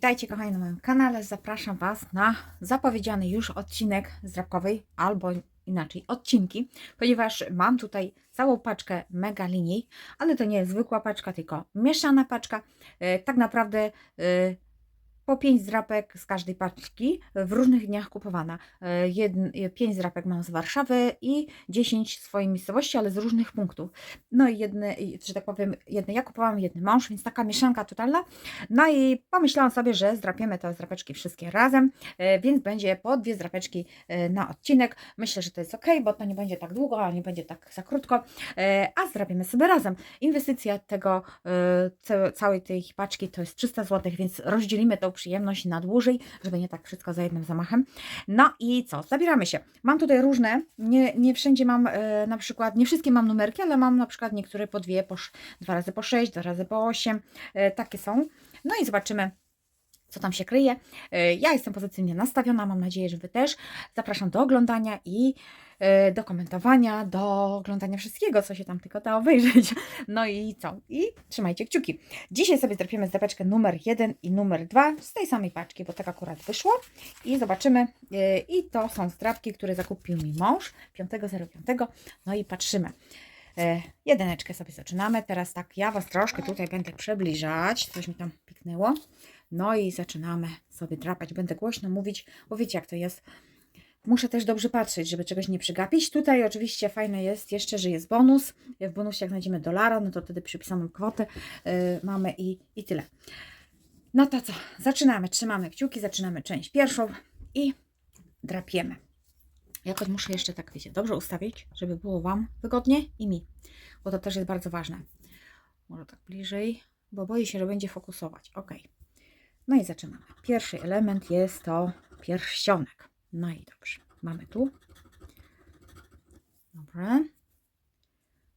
Witajcie kochani na moim kanale. Zapraszam Was na zapowiedziany już odcinek zdrabkowej albo inaczej odcinki, ponieważ mam tutaj całą paczkę mega linii, ale to nie jest zwykła paczka, tylko mieszana paczka. E, Tak naprawdę e, po 5 zdrapek z każdej paczki w różnych dniach kupowana. E, Jedn, 5 zdrapek mam z Warszawy i 10 w swojej miejscowości, ale z różnych punktów. No i jedne, że tak powiem, jedne ja kupowałam, jedny mąż, więc taka mieszanka totalna. No i pomyślałam sobie, że zdrapiemy te zdrapeczki wszystkie razem, e, więc będzie po dwie zdrapeczki e, na odcinek. Myślę, że to jest ok, bo to nie będzie tak długo, a nie będzie tak za krótko, e, a zdrapimy sobie razem. Inwestycja tego, e, ca- całej tej paczki to jest 300 zł, więc rozdzielimy tą przyjemność na dłużej, żeby nie tak wszystko za jednym zamachem. No i co? Zabieramy się. Mam tutaj różne, nie, nie wszędzie mam e, na przykład, nie wszystkie mam numerki, ale mam na przykład niektóre po dwie, po, dwa razy po sześć, dwa razy po osiem, e, takie są. No i zobaczymy, co tam się kryje. E, Ja jestem pozytywnie nastawiona, mam nadzieję, że Wy też. Zapraszam do oglądania i do komentowania, do oglądania wszystkiego, co się tam tylko da obejrzeć. No i co? I trzymajcie kciuki. Dzisiaj sobie zdrapiemy zdrapeczkę numer 1 i numer 2 z tej samej paczki, bo tak akurat wyszło. I zobaczymy. e, I to są zdrapki, które zakupił mi mąż 5.05. No i patrzymy. E, jedyneczkę sobie zaczynamy. Teraz tak, ja Was troszkę tutaj będę przybliżać. Coś mi tam piknęło. No i zaczynamy sobie drapać. Będę głośno mówić, bo wiecie jak to jest. Muszę też dobrze patrzeć, żeby czegoś nie przegapić. Tutaj oczywiście fajne jest jeszcze, że jest bonus. W bonusie jak znajdziemy dolara, no to wtedy przypisaną kwotę y, mamy i, i tyle. No to co? Zaczynamy. Trzymamy kciuki, zaczynamy część pierwszą i drapiemy. Jakoś muszę jeszcze tak, wiecie, dobrze ustawić, żeby było Wam wygodnie i mi, bo to też jest bardzo ważne. Może tak bliżej, bo boję się, że będzie fokusować. Ok. No i zaczynamy. Pierwszy element jest to pierścionek. No i dobrze. Mamy tu. Dobra.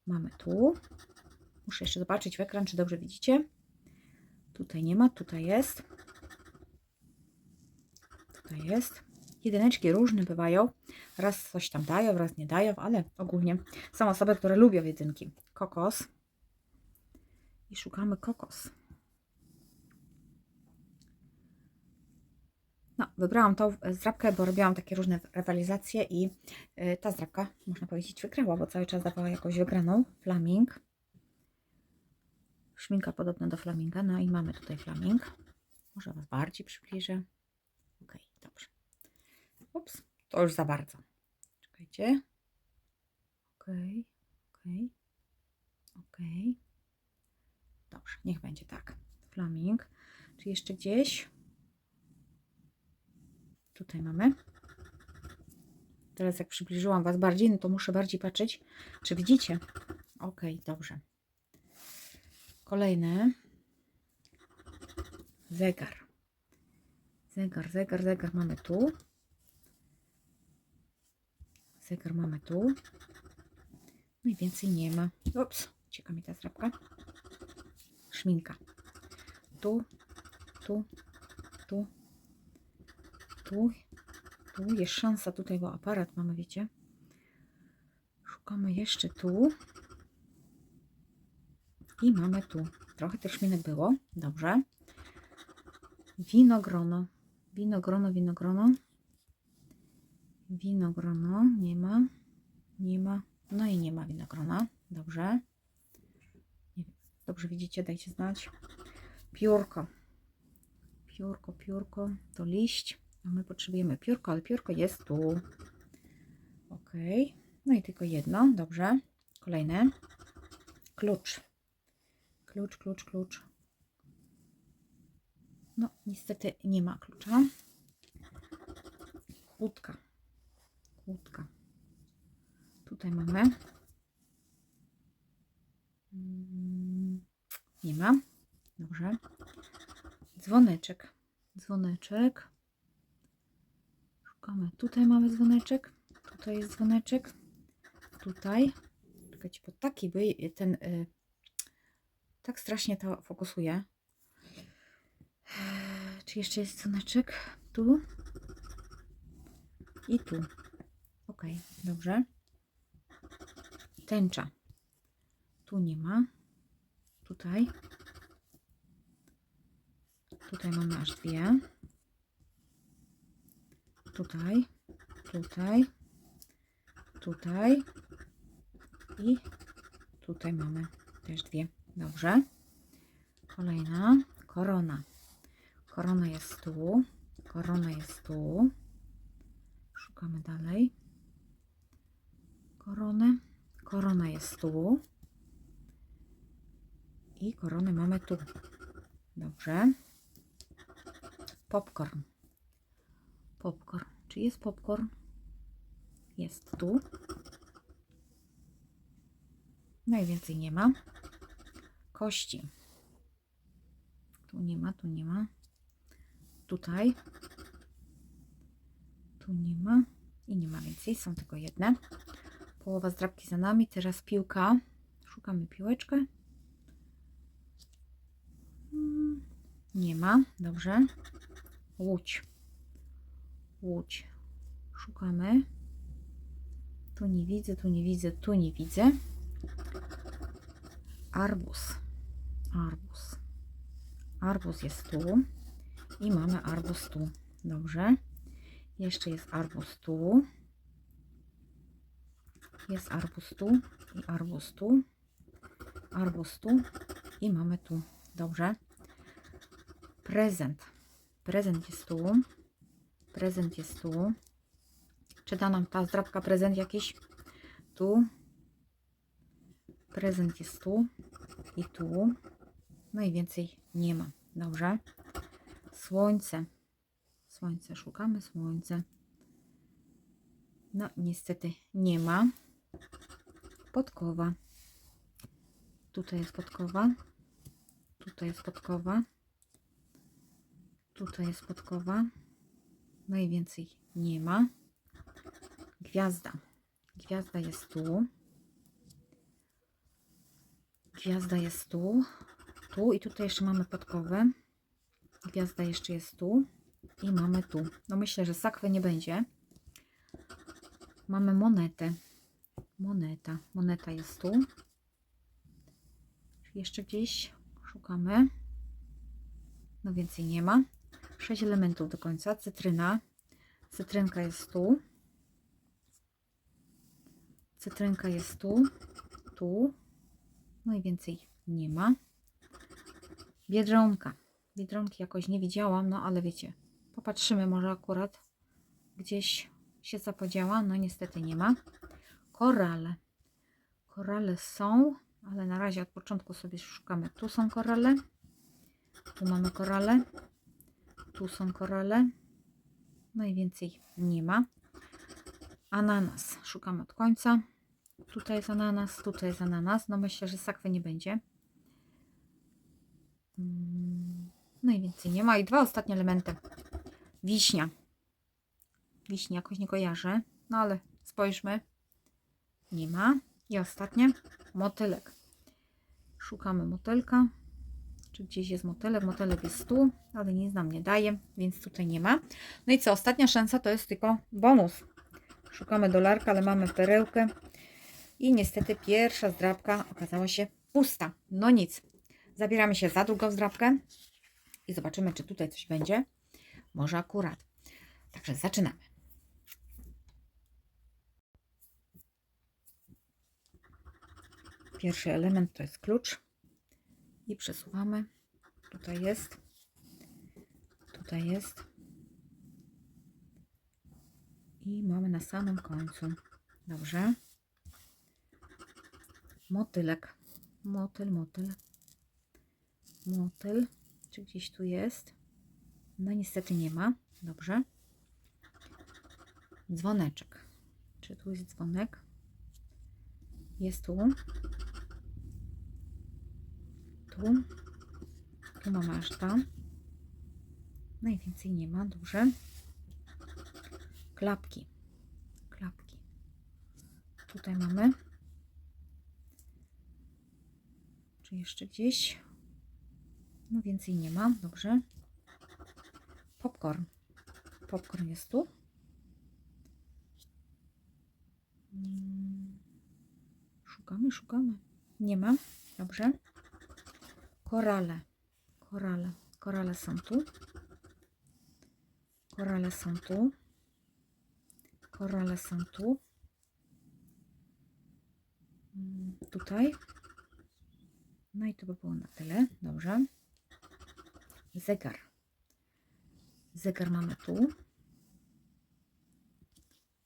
Mamy tu. Muszę jeszcze zobaczyć w ekran, czy dobrze widzicie. Tutaj nie ma, tutaj jest. Tutaj jest. Jedyneczki różne bywają. Raz coś tam dają, raz nie dają, ale ogólnie są osoby, które lubią jedynki. Kokos. I szukamy kokos. No, wybrałam tą zdrabkę, bo robiłam takie różne rywalizacje i y, ta zdrabka, można powiedzieć, wygrała, bo cały czas dawała jakąś wygraną. Flaming. Szminka podobna do flaminga. No i mamy tutaj flaming. Może Was bardziej przybliżę. Ok, dobrze. Ups, to już za bardzo. Czekajcie. Ok, ok, ok. Dobrze, niech będzie tak. Flaming. Czy jeszcze gdzieś? Tutaj mamy. Teraz jak przybliżyłam Was bardziej, no to muszę bardziej patrzeć, czy widzicie. Ok, dobrze. Kolejny. Zegar. Zegar, zegar, zegar mamy tu. Zegar mamy tu. No i więcej nie ma. Ups, ucieka mi ta zrabka. Szminka. Tu, tu, tu, tu, tu jest szansa tutaj, bo aparat mamy, wiecie. Szukamy jeszcze tu. I mamy tu. Trochę tych szminek było. Dobrze. Winogrono. Winogrono, winogrono. Winogrono. Nie ma. Nie ma. No i nie ma winogrona. Dobrze. Dobrze widzicie? Dajcie znać. Piórko. Piórko, piórko. To liść. My potrzebujemy piórko, ale piórko jest tu. Ok. No i tylko jedno. Dobrze. Kolejne. Klucz. Klucz, klucz, klucz. No, niestety nie ma klucza. Kłódka. Kłódka. Tutaj mamy. Mm, Nie ma. Dobrze. Dzwoneczek. Dzwoneczek. Szukamy. Tutaj mamy dzwoneczek. Tutaj jest dzwoneczek. Tutaj. Czekajcie, bo taki by ten y, tak strasznie to fokusuje. Czy jeszcze jest dzwoneczek? Tu. I tu. Ok, dobrze. Tęcza. Tu nie ma. Tutaj. Tutaj mamy aż dwie. Tutaj, tutaj, tutaj i tutaj mamy też dwie. Dobrze. Kolejna korona. Korona jest tu. Korona jest tu. Szukamy dalej. Koronę. Korona jest tu. I koronę mamy tu. Dobrze. Popcorn. Popcorn. Czy jest popcorn? Jest tu. Najwięcej nie ma. Kości. Tu nie ma, tu nie ma. Tutaj. Tu nie ma. I nie ma więcej. Są tylko jedne. Połowa zdrabki za nami. Teraz piłka. Szukamy piłeczkę. Mm, Nie ma. Dobrze. Łódź. Łódź. Szukamy. Tu nie widzę, tu nie widzę, tu nie widzę. Arbus. Arbus. Arbus jest tu. I mamy arbus tu. Dobrze. Jeszcze jest arbus tu. Jest arbus tu i arbus tu. Arbus tu i mamy tu. Dobrze. Prezent. Prezent jest tu. Prezent jest tu. Czy da nam ta zdrabka prezent jakiś? Tu. Prezent jest tu i tu. No i więcej nie ma. Dobrze. Słońce. Słońce. Szukamy słońce. No niestety nie ma. Podkowa. Tutaj jest podkowa. Tutaj jest podkowa. Tutaj jest podkowa. No i więcej nie ma. Gwiazda. Gwiazda jest tu. Gwiazda jest tu. Tu i tutaj jeszcze mamy podkowę. Gwiazda jeszcze jest tu. I mamy tu. No myślę, że sakwy nie będzie. Mamy monetę. Moneta. Moneta jest tu. Jeszcze gdzieś szukamy. No więcej nie ma. Sześć elementów do końca. Cytryna. Cytrynka jest tu. Cytrynka jest tu. Tu. No i więcej nie ma. Biedronka. Biedronki jakoś nie widziałam, no ale wiecie, popatrzymy może akurat gdzieś się zapodziała. No niestety nie ma. Korale. Korale są, ale na razie od początku sobie szukamy. Tu są korale. Tu mamy korale. Tu są korale. No i więcej nie ma. Ananas. Szukamy od końca. Tutaj jest ananas, tutaj jest ananas. No myślę, że sakwy nie będzie. Mm, No i więcej nie ma. I dwa ostatnie elementy. Wiśnia. Wiśnia jakoś nie kojarzę. No ale spojrzmy. Nie ma. I ostatnie. Motylek. Szukamy motylka. Czy gdzieś jest motylek? Motylek jest tu, ale nic nam nie daje, więc tutaj nie ma. No i co? Ostatnia szansa to jest tylko bonus. Szukamy dolarka, ale mamy perełkę. I niestety pierwsza zdrabka okazała się pusta. No nic. Zabieramy się za drugą zdrabkę i zobaczymy, czy tutaj coś będzie. Może akurat. Także zaczynamy. Pierwszy element to jest klucz. I przesuwamy. Tutaj jest. Tutaj jest. I mamy na samym końcu. Dobrze. Motylek. Motyl, motyl. Motyl. Czy gdzieś tu jest? No niestety nie ma. Dobrze. Dzwoneczek. Czy tu jest dzwonek? Jest tu. Tu. Tu mamy aż tam. No i więcej nie ma. Dobrze. Klapki. Klapki. Tutaj mamy. Czy jeszcze gdzieś? No więcej nie ma. Dobrze. Popcorn. Popcorn jest tu. Mm. Szukamy, szukamy. Nie ma. Dobrze. Korale. Korale. Korale są tu. Korale są tu. Korale są tu. Mm, Tutaj. No i to by było na tyle. Dobrze. Zegar. Zegar mamy tu.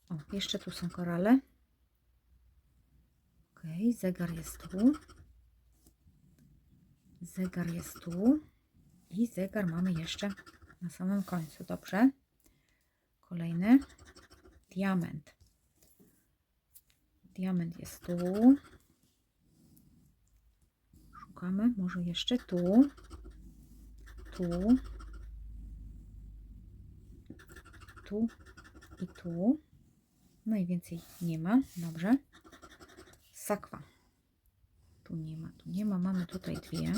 O, jeszcze tu są korale. Ok, zegar jest tu. Zegar jest tu. I zegar mamy jeszcze na samym końcu. Dobrze. Kolejny. Diament. Diament jest tu. Szukamy. Może jeszcze tu. Tu. Tu. I tu. No i więcej nie ma. Dobrze. Sakwa. Tu nie ma, tu nie ma. Mamy tutaj dwie.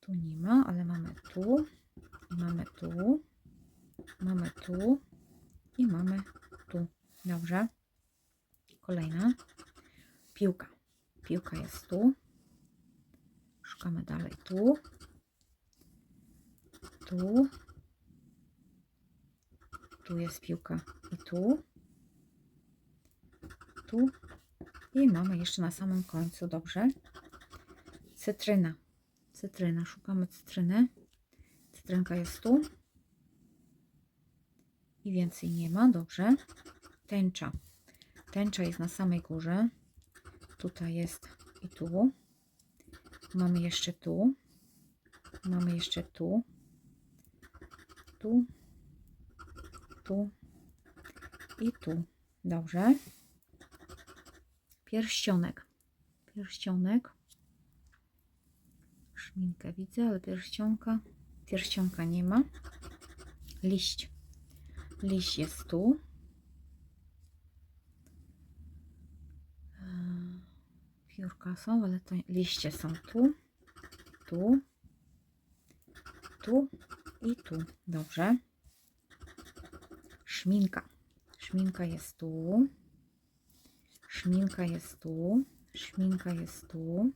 Tu nie ma, ale mamy tu. Mamy tu. Mamy tu. I mamy tu. Dobrze. Kolejna. Piłka. Piłka jest tu. Szukamy dalej tu. Tu. Tu jest piłka i tu. Tu. I mamy jeszcze na samym końcu, dobrze. Cytryna. Cytryna. Szukamy cytryny. Cytrynka jest tu. I więcej nie ma, dobrze. Tęcza. Tęcza jest na samej górze. Tutaj jest i tu. Mamy jeszcze tu. Mamy jeszcze tu. Tu. Tu. I tu. Dobrze. Pierścionek. Pierścionek. Szminkę widzę, ale pierścionka. Pierścionka nie ma. Liść. Liść jest tu. Eee, Piórka są, ale to liście są tu. Tu. Tu. I tu. Dobrze. Szminka. Szminka jest tu. Szminka jest tu. Szminka jest tu.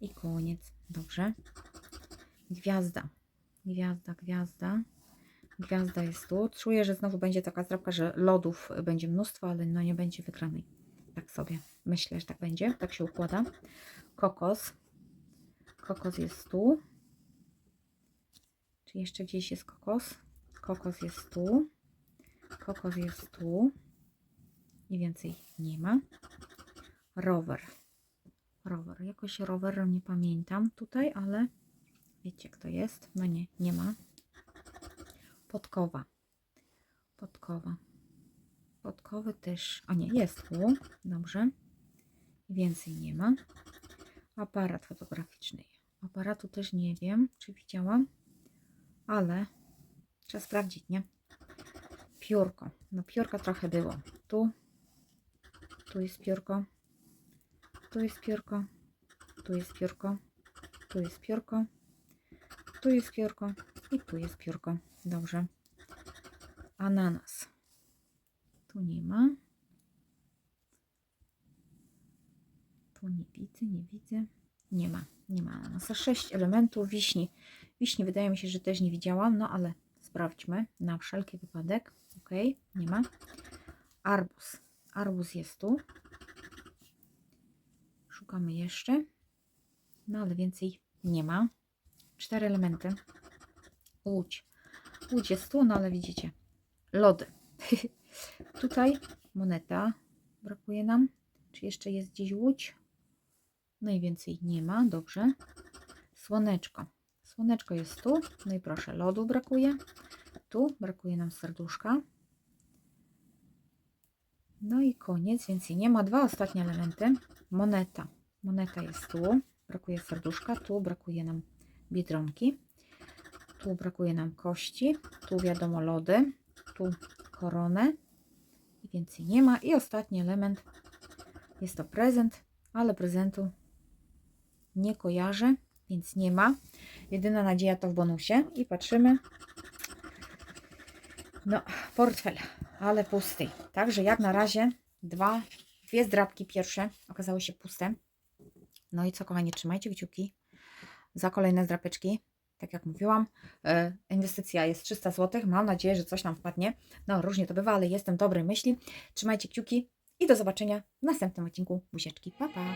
I koniec. Dobrze. Gwiazda. Gwiazda, gwiazda. Gwiazda jest tu. Czuję, że znowu będzie taka zdrabka, że lodów będzie mnóstwo, ale no nie będzie wygranej. Tak sobie myślę, że tak będzie. Tak się układa. Kokos. Kokos jest tu. Czy jeszcze gdzieś jest kokos? Kokos jest tu. Kokos jest tu. I więcej nie ma. Rower. Rower. Jakoś rower nie pamiętam tutaj, ale wiecie kto jest? No nie, nie ma. Podkowa. Podkowa. Podkowy też. O nie, jest tu. Dobrze. Więcej nie ma. Aparat fotograficzny. Aparatu też nie wiem, czy widziałam, ale trzeba sprawdzić, nie? Piórko. No piórka trochę było. Tu. Tu jest piórko. Tu jest piórko. Tu jest piórko. Tu jest piórko. Tu jest piórko. I tu jest piórko. Dobrze. Ananas. Tu nie ma. Tu nie widzę, nie widzę. Nie ma, nie ma ananasa. Sześć elementów wiśni. Wiśni wydaje mi się, że też nie widziałam, no ale sprawdźmy na wszelki wypadek. Ok, nie ma. Arbuz. Arbuz jest tu. Szukamy jeszcze. No ale więcej nie ma. Cztery elementy. Łódź. Łódź jest tu, no ale widzicie. Lody. Tutaj moneta. Brakuje nam. Czy jeszcze jest gdzieś łódź? No i więcej nie ma. Dobrze. Słoneczko. Słoneczko jest tu. No i proszę, lodu brakuje. Tu brakuje nam serduszka. Koniec, więcej nie ma. Dwa ostatnie elementy. Moneta. Moneta jest tu. Brakuje serduszka. Tu brakuje nam biedronki. Tu brakuje nam kości. Tu wiadomo lody. Tu koronę. Więcej nie ma. I ostatni element. Jest to prezent, ale prezentu nie kojarzę, więc nie ma. Jedyna nadzieja to w bonusie. I patrzymy. No, portfel, ale pusty. Także jak na razie dwa, dwie zdrabki pierwsze okazały się puste. No i co, kochani, trzymajcie kciuki za kolejne zdrapeczki. Tak jak mówiłam, e, inwestycja jest 300 zł. Mam nadzieję, że coś nam wpadnie. No, różnie to bywa, ale jestem dobrej myśli. Trzymajcie kciuki i do zobaczenia w następnym odcinku. Buzieczki, pa pa!